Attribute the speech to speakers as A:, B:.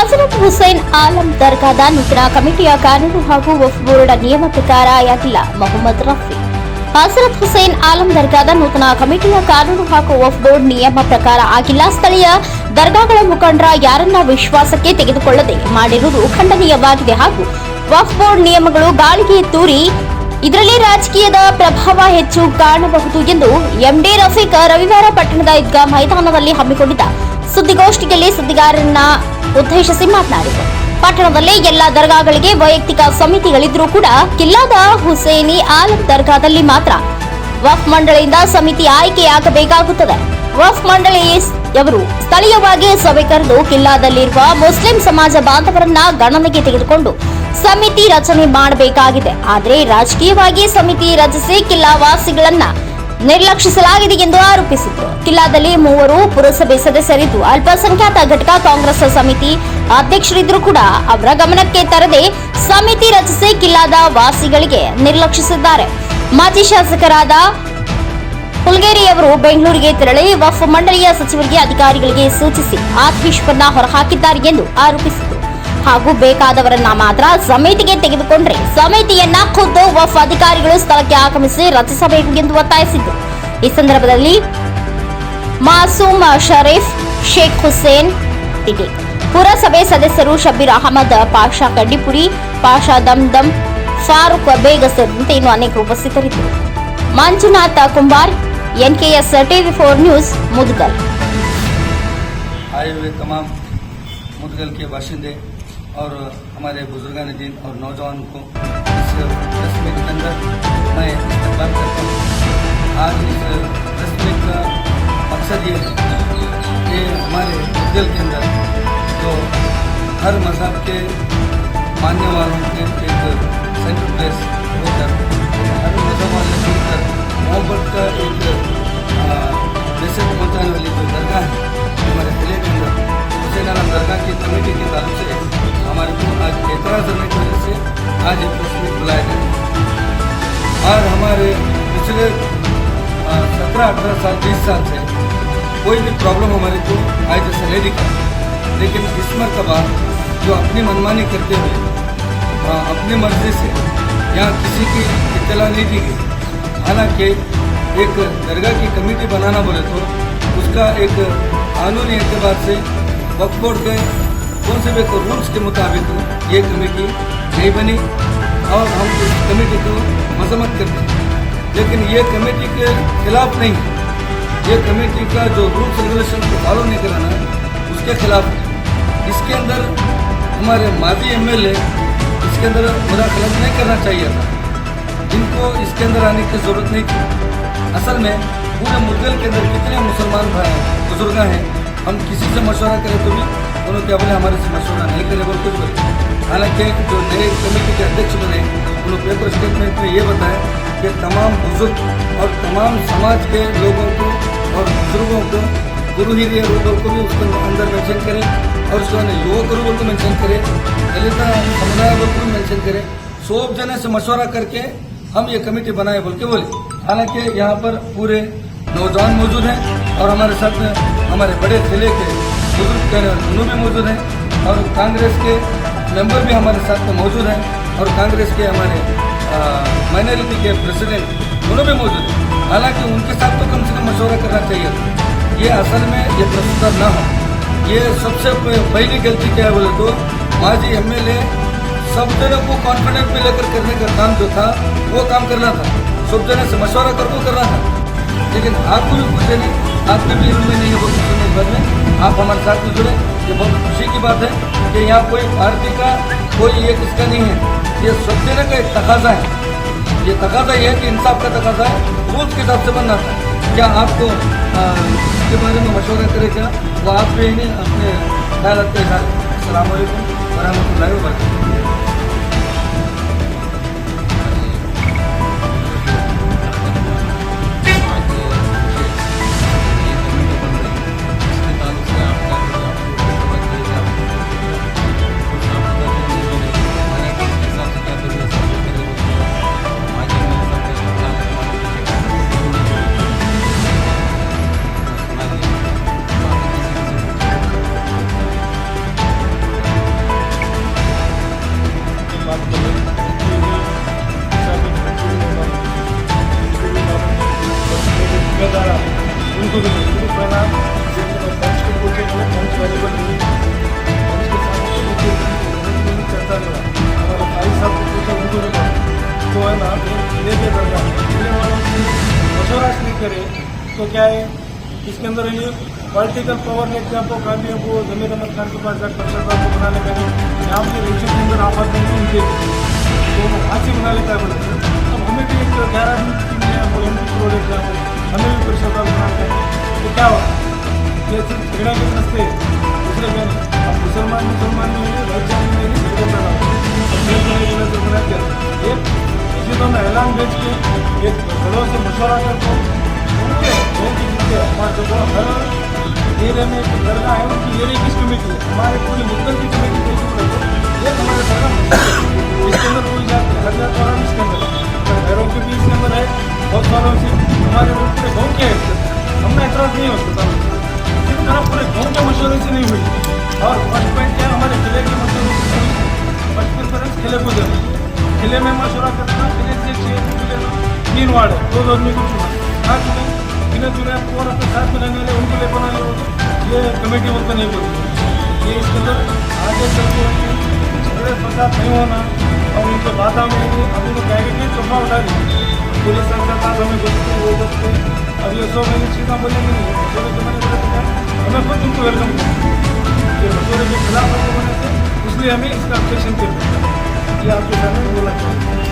A: ಹಜರತ್ ಹುಸೈನ್ ಆಲಂ ದರ್ಗಾದ ನೂತನ ಕಮಿಟಿಯ ಕಾನೂನು ಹಾಗೂ ವಫ್ ಬೋರ್ಡ್ ನಿಯಮ ಪ್ರಕಾರ ಆಗಿಲ್ಲ ಮೊಹಮ್ಮದ್ ರಫಿ. ಹಜರತ್ ಹುಸೈನ್ ಆಲಂ ದರ್ಗಾದ ನೂತನ ಕಮಿಟಿಯ ಕಾನೂನು ಹಾಗೂ ವಫ್ ಬೋರ್ಡ್ ನಿಯಮ ಪ್ರಕಾರ ಆಗಿಲ್ಲ. ಸ್ಥಳೀಯ ದರ್ಗಾಗಳ ಮುಖಂಡರ ಯಾರನ್ನ ವಿಶ್ವಾಸಕ್ಕೆ ತೆಗೆದುಕೊಳ್ಳದೆ ಮಾಡಿರುವುದು ಖಂಡನೀಯವಾಗಿದೆ ಹಾಗೂ ವಫ್ ಬೋರ್ಡ್ ನಿಯಮಗಳು ಗಾಳಿಗೆ ತೂರಿ ಇದರಲ್ಲಿ ರಾಜಕೀಯದ ಪ್ರಭಾವ ಹೆಚ್ಚು ಕಾಣಬಹುದು ಎಂದು ಎಂಡಿ ರಫೀಕ್ ರವಿವಾರ ಪಟ್ಟಣದ ಈದ್ಗಾ ಮೈದಾನದಲ್ಲಿ ಹಮ್ಮಿಕೊಂಡಿದ್ದ ಸುದ್ದಿಗೋಷ್ಠಿಯಲ್ಲಿ ಸುದ್ದಿಗಾರರನ್ನ ಉದ್ದೇಶಿಸಿ ಮಾತನಾಡಿದರು. ಪಟ್ಟಣದಲ್ಲಿ ಎಲ್ಲಾ ದರ್ಗಾಗಳಿಗೆ ವೈಯಕ್ತಿಕ ಸಮಿತಿಗಳಿದ್ರೂ ಕೂಡ ಕಿಲ್ಲಾದ ಹುಸೇನಿ ಆಲಂ ದರ್ಗಾದಲ್ಲಿ ಮಾತ್ರ ವಫ್ ಮಂಡಳಿಯಿಂದ ಸಮಿತಿ ಆಯ್ಕೆಯಾಗಬೇಕಾಗುತ್ತದೆ. ವಫ್ ಮಂಡಳಿಯವರು ಸ್ಥಳೀಯವಾಗಿ ಸಭೆ ಕರೆದು ಕಿಲ್ಲಾದಲ್ಲಿರುವ ಮುಸ್ಲಿಂ ಸಮಾಜ ಬಾಂಧವರನ್ನ ಗಣನೆಗೆ ತೆಗೆದುಕೊಂಡು ಸಮಿತಿ ರಚನೆ ಮಾಡಬೇಕಾಗಿದೆ. ಆದರೆ ರಾಜಕೀಯವಾಗಿ ಸಮಿತಿ ರಚಿಸಿ ಕಿಲ್ಲಾ ವಾಸಿಗಳನ್ನ ನಿರ್ಲಕ್ಷಿಸಲಾಗಿದೆ ಎಂದು ಆರೋಪಿಸಿದರು. ಕಿಲ್ಲಾದಲ್ಲಿ ಮೂವರು ಪುರಸಭೆ ಸದಸ್ಯರಿದ್ದು ಅಲ್ಪಸಂಖ್ಯಾತ ಘಟಕ ಕಾಂಗ್ರೆಸ್ ಸಮಿತಿ ಅಧ್ಯಕ್ಷರಿದ್ದರೂ ಕೂಡ ಅವರ ಗಮನಕ್ಕೆ ತರದೆ ಸಮಿತಿ ರಚಿಸಿ ಕಿಲ್ಲಾದ ವಾಸಿಗಳಿಗೆ ನಿರ್ಲಕ್ಷಿಸಿದ್ದಾರೆ. ಮಾಜಿ ಶಾಸಕರಾದ ಹುಲ್ಗೇರಿಯವರು ಬೆಂಗಳೂರಿಗೆ ತೆರಳಿ ವಫ್ ಮಂಡಳಿಯ ಸಚಿವರಿಗೆ ಅಧಿಕಾರಿಗಳಿಗೆ ಸೂಚಿಸಿ ಆದೇಶವನ್ನ ಹೊರಹಾಕಿದ್ದಾರೆ ಎಂದು ಆರೋಪಿಸಿದರು. ಹಾಗೂ ಬೇಕಾದವರನ್ನ ಮಾತ್ರ ಸಮಿತಿಗೆ ತೆಗೆದುಕೊಂಡ್ರೆ ಸಮಿತಿಯನ್ನ ಖುದ್ದು ವಫ್ ಅಧಿಕಾರಿಗಳು ಸ್ಥಳಕ್ಕೆ ಆಗಮಿಸಿ ರಚಿಸಬೇಕು ಎಂದು ಒತ್ತಾಯಿಸಿದ್ರು ಈ ಸಂದರ್ಭದಲ್ಲಿ ಮಾಸೂಮ್ ಶರೀಫ್ ಶೇಖ್ ಹುಸೇನ್ ಟಿಟಿ ಪುರಸಭೆ ಸದಸ್ಯರು ಶಬೀರ್ ಅಹಮದ್ ಪಾಷಾ ಕಡ್ಡಿಪುರಿ ಪಾಷಾ ದಮ್ದಮ್ ಫಾರೂಕ್ ಬೇಗ ಸೇರಿದಂತೆ ಇನ್ನು ಅನೇಕರು ಉಪಸ್ಥಿತರಿದ್ದರು Manjunatha Kumbar NKS TV four news Mudgal
B: आए हुए तमाम मुदगल के बाशिंदे और हमारे बुजुर्गान दिन और नौजवान को इस रस्म के अंदर मैं इस्तेमाल करता हूँ। आज इस रस्म का मकसद ये कि हमारे मुदगल के अंदर जो हर मज़हब के मानने वालों के एक सेंट्रल प्लेस होकर, हर मज़हब वाले मिलकर, मोहब्बत का एक मैसेज पहुँचाने वाली जो दरगाह है, हमारे ज़िले के अंदर हुसैन आलम दरगाह की कमेटी के ताल्लुक से आज एतराज़ करने की वजह से आज एक मीट बुलाया और हमारे पिछले सत्रह, अठारह साल, बीस साल से कोई भी प्रॉब्लम हमारे को आज जैसा नहीं दिखा। लेकिन इस मरतबा जो अपनी मनमानी करते हुए अपनी मर्ज़ी से यहाँ किसी की इतला नहीं दी गई। हालाँकि एक दरगाह की कमेटी बनाना बोले तो उसका एक कानूनी एतबार से वक्फ बोर्ड के से भी रूल्स के मुताबिक ये कमेटी नहीं बनी, और हम इस कमेटी को मजम्मत करते हैं। लेकिन ये कमेटी के खिलाफ नहीं है। ये कमेटी का जो रूल्स रेगुलेशन को फॉलो नहीं कराना है, उसके खिलाफ इसके अंदर हमारे माजी एमएलए इसके अंदर मुदाखलत नहीं करना चाहिए था। इनको इसके अंदर आने की ज़रूरत नहीं थी। असल में पूरे मुद्गल के अंदर कितने मुसलमान भाई बुज़ुर्ग हैं, हम किसी से मशवरा करें तो भी उन्होंने क्या बोले हमारे से मशवरा नहीं करें बोल कुछ बोले हालाँकि जो नए कमेटी के अध्यक्ष बने उन्होंने पेपर स्टेटमेंट में ये बताया कि तमाम बुज़ुर्ग और तमाम समाज के लोगों को और बुज़ुर्गों को गुरु हिरियर लोगों को भी उसके अंदर मेंशन करें और उसके बाद युवा गुरुओं को मेंशन करें, दलित समुदाय को भी मेंशन करें। सब जने से मशवरा करके हम ये कमेटी बनाए, बोल के बोले। हालाँकि यहाँ पर पूरे नौजवान मौजूद हैं और हमारे साथ में हमारे बड़े ज़िले के बुज़ुर्ग उन्होंने भी मौजूद हैं और कांग्रेस के मेंबर भी हमारे साथ में मौजूद हैं और कांग्रेस के हमारे माइनॉरिटी के प्रेसिडेंट उन्होंने भी मौजूद हैं। हालाँकि उनके साथ तो कम से कम मशवरा करना चाहिए ये असल में ये प्रस्तुत ना हो। ये सबसे पहली गलती क्या है बोले तो माजी एम एल ए सब जनों को कॉन्फिडेंस में लेकर करने का काम जो था, वो काम करना था। सब जने से मशवरा कर वो करना था। लेकिन आपको भी पूछे नहीं आपके भी इल्म में नहीं है वो सुनने के बाद में आप हमारे साथ में जुड़े। ये बहुत खुशी की बात है कि यहाँ कोई भारतीय का कोई एक इसका नहीं है। ये जने का एक तकाजा है। ये तकाजा ये है कि इंसाफ का तकाजा है। रूल्स के हिसाब से बनना था क्या आपको इसके बारे में मशवरा करेगा वो आप भी अपने ख्याल रखते हैं असल वरहमल वर्क
C: तो करे तो क्या है इसके अंदर पॉलिटिकल पावर लेके आपको गांधी वो जमीर अहमद खान के पास जाकर सरकार को बनाने का यहाँ पे इलेक्शन के अंदर आफत नहीं उनके तो हाथी बना लेता है बना ये बिज़नेस के दूसरे क्या मुसलमान मुसलमान में तो बना क्या एक इसी तो मैं ऐलान भेज के एक बड़ों से मशवरा करता. हूँ उनके बहुत ही जिनके हमारे जो हर एरिया में एक दरगाह है उनकी एरिया की कमेटी? है हमारे पूरी मुद्दत की कमेटी है फ़र्स्ट प्रेफरेंस किले किले में मशवरा करना किले से छः किले तीन है दो दो आदमी को चुना हाँ चुने गिने चुने और अपने साथ में रहने वाले उनको ले बना ले ये कमेटी बोलते नहीं बोलती ये इसके अंदर आगे चल के झगड़े फसाद नहीं होना और इनके बाधा में अभी तो कहेंगे कि चुपा उठा दी पुलिस संस्था हमें दोस्ती वो अब ये सौ महीने चीज़ें बोलेंगे नहीं। मैंने बोला था, हमें खुद उनको वेलकम किया ये मशोरे के खिलाफ ने थे इसलिए हमें इसका ऑब्जेक्शन ये आपके सामने बोला चाहिए